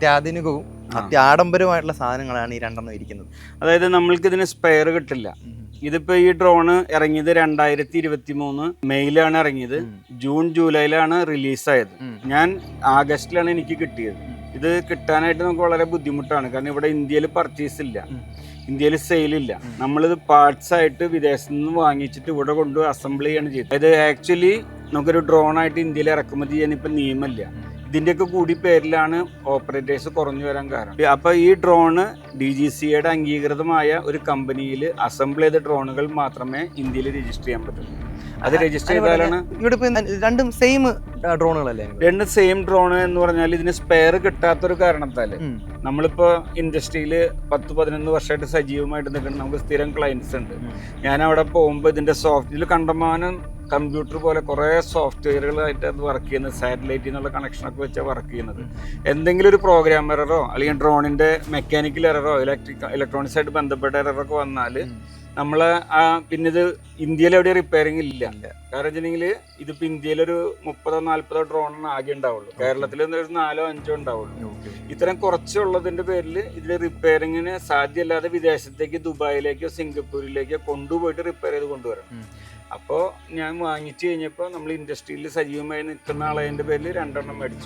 അത്യാധുനികവും അത്യാഡംബരവുമായിട്ടുള്ള സാധനങ്ങളാണ് ഈ രണ്ടെണ്ണം ഇരിക്കുന്നത്. അതായത് നമ്മൾക്ക് ഇതിന് സ്പെയർ കിട്ടില്ല ഇതിപ്പോ ഈ ഡ്രോണ് ഇറങ്ങിയത് രണ്ടായിരത്തി ഇരുപത്തി മൂന്ന് മെയ്യിലാണ് ഇറങ്ങിയത് ജൂൺ ജൂലൈയിലാണ് റിലീസായത്. ഞാൻ ആഗസ്റ്റിലാണ് എനിക്ക് കിട്ടിയത്. ഇത് കിട്ടാനായിട്ട് നമുക്ക് വളരെ ബുദ്ധിമുട്ടാണ്. കാരണം ഇവിടെ ഇന്ത്യയിൽ പർച്ചേസ് ഇല്ല. ഇന്ത്യയിൽ സെയിൽ ഇല്ല. നമ്മളിത് പാർട്സ് ആയിട്ട് വിദേശത്ത് നിന്ന് വാങ്ങിച്ചിട്ട് ഇവിടെ കൊണ്ട് അസംബിൾ ചെയ്യാണ് ചെയ്തത്. അതായത് ആക്ച്വലി നമുക്കൊരു ഡ്രോൺ ആയിട്ട് ഇന്ത്യയിൽ ഇറക്കുമതി ചെയ്യാൻ ഇപ്പം നിയമമില്ല. ഇതിന്റെയൊക്കെ കൂടി പേരിലാണ് ഓപ്പറേറ്റേഴ്സ് കുറഞ്ഞു വരാൻ കാരണം. അപ്പൊ ഈ ഡ്രോണ് ഡി ജി സിയുടെ അംഗീകൃതമായ ഒരു കമ്പനിയിൽ അസംബിൾ ചെയ്ത ഡ്രോണുകൾ മാത്രമേ ഇന്ത്യയിൽ രജിസ്റ്റർ ചെയ്യാൻ പറ്റുള്ളൂ അത് രജിസ്റ്റർ ചെയ്താലാണ് ഇവിടെ രണ്ടും സെയിം ഡ്രോണുകളല്ലേ രണ്ട് സെയിം ഡ്രോൺ എന്ന് പറഞ്ഞാൽ ഇതിന് സ്പെയർ കിട്ടാത്തൊരു കാരണത്താൽ ഉം. നമ്മളിപ്പോ ഇൻഡസ്ട്രിയിൽ പത്ത് പതിനൊന്ന് വർഷമായിട്ട് സജീവമായിട്ട് നിൽക്കുന്ന നമുക്ക് സ്ഥിരം ക്ലയൻസ് ഉണ്ട്. ഞാൻ അവിടെ പോകുമ്പോൾ ഇതിന്റെ സോഫ്റ്റ്വെയർ കണ്ടമാനം കമ്പ്യൂട്ടർ പോലെ കുറേ സോഫ്റ്റ്വെയറുകളായിട്ട് അത് വർക്ക് ചെയ്യുന്നത്. സാറ്റലൈറ്റിൽ നിന്നുള്ള കണക്ഷനൊക്കെ വെച്ചാൽ വർക്ക് ചെയ്യുന്നത്. എന്തെങ്കിലും ഒരു പ്രോഗ്രാം എററോ അല്ലെങ്കിൽ ഡ്രോണിന്റെ മെക്കാനിക്കൽ എററോ ഇലക്ട്രിക് ഇലക്ട്രോണിക്സ് ആയിട്ട് ബന്ധപ്പെട്ട എററൊക്കെ വന്നാൽ നമ്മളെ ആ പിന്നെ ഇത് ഇന്ത്യയിൽ എവിടെ റിപ്പയറിംഗ് ഇല്ല. കാരണം വെച്ചിട്ടുണ്ടെങ്കിൽ ഇതിപ്പോ ഇന്ത്യയിലൊരു മുപ്പതോ നാല്പതോ ഡ്രോണാണ് ആകെ ഉണ്ടാവുള്ളൂ. കേരളത്തിൽ ഒരു നാലോ അഞ്ചോ ഉണ്ടാവുള്ളൂ. ഇത്തരം കുറച്ചുള്ളതിന്റെ പേരിൽ ഇതിൽ റിപ്പയറിങ്ങിന് സാധ്യമല്ലാതെ വിദേശത്തേക്ക് ദുബായിലേക്കോ സിംഗപ്പൂരിലേക്കോ കൊണ്ടുപോയിട്ട് റിപ്പയർ ചെയ്ത് കൊണ്ടുവരണം. അപ്പോൾ ഞാൻ വാങ്ങിച്ചു കഴിഞ്ഞപ്പോൾ നമ്മൾ ഇൻഡസ്ട്രിയിൽ സജീവമായി നിൽക്കുന്ന ആളതിന്റെ പേരിൽ രണ്ടെണ്ണം മേടിച്ചു.